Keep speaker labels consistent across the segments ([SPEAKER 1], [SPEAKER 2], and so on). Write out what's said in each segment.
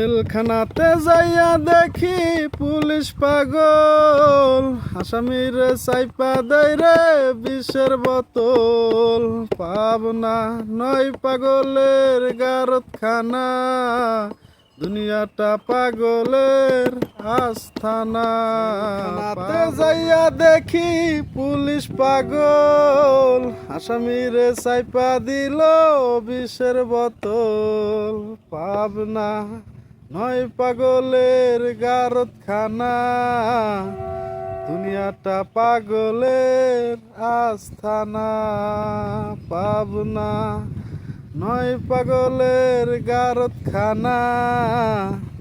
[SPEAKER 1] জেলখানাতে যাইয়া দেখি পুলিশ পাগল। আসামির সাইপা দেয় রে বিষের বোতল। পাবনা নয় পাগলের গারত খানা দুনিয়াটা পাগলের আস্থানা। তে যাইয়া দেখি পুলিশ পাগল। আসামির সাইপা দিল বিষের বোতল। পাবনা নয় পাগলের গারত খানা দুনিয়াটা পাগলের আস্থানা, পাবনা। নয় পাগলের গারত খানা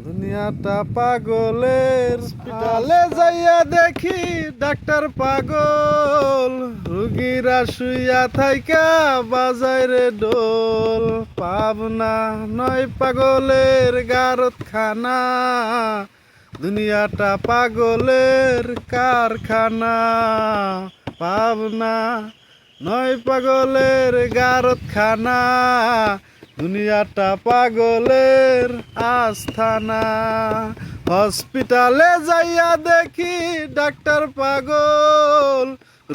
[SPEAKER 1] দুনিয়াটা পাগলের। হসপিটালে যাইয়া দেখি ডাক্তার পাগল। রুগীরা শুইয়া থাইকা, বাজায় রে ডোল পাবনা নয় পাগলের গারত খানা দুনিয়াটা পাগলের কারখানা। পাবনা নয় পাগলের গারত খানা দুনিয়াটা পাগলের আস্থানা। হসপিটালে যাইয়া দেখি ডাক্তার পাগল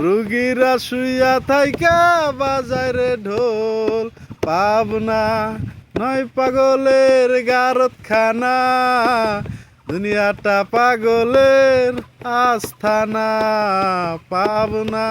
[SPEAKER 1] রুগীরা শুইয়া থাইকা বাজারে ঢোল পাবনা। নয় পাগলের গারত খানা দুনিয়াটা পাগলের আস্থানা পাবনা।